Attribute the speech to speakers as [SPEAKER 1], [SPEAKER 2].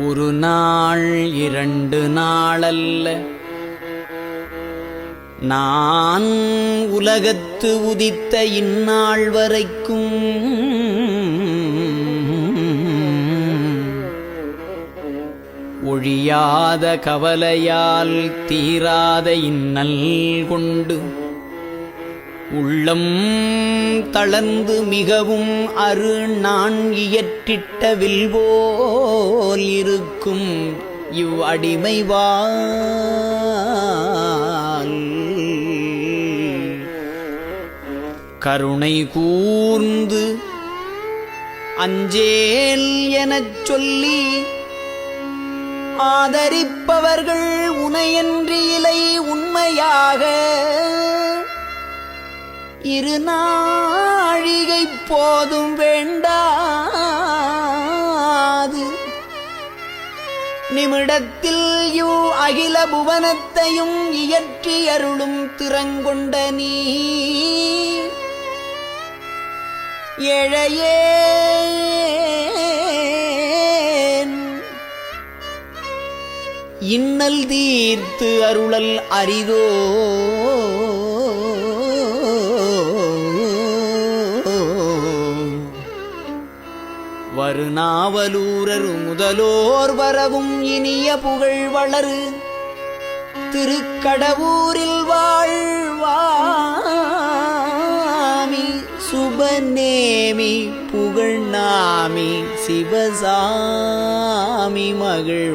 [SPEAKER 1] ஒரு நாள் இரண்டு நாளல்ல. நான் உலகத்து உதித்த இந்நாள் வரைக்கும் ஒழியாத கவலையால் தீராத இன்னல் கொண்டு உள்ளம் தளர்ந்து மிகவும் அரு நான் இயற்றிட்ட வில்போல் இருக்கும் இவ் அடிமைவால் கருணை கூர்ந்து அஞ்சேல் எனச் சொல்லி ஆதரிப்பவர்கள் உனையன்றி இலை உண்மையாக இரு நாழிகை போதும் வேண்டாது. நிமிடத்தில் யூ அகில புவனத்தையும் இயற்றி அருளும் திறங்கொண்ட நீ. எழையேன் இன்னல் தீர்த்து அருளல் அரிதோ. வருநாவலூரரு முதலோர் வரவும் இனிய புகழ் வளரு. திருக்கடவூரில் வாழ்வாமி சுபநேமி புகழ் நாமி சிவசாமி மகிழ்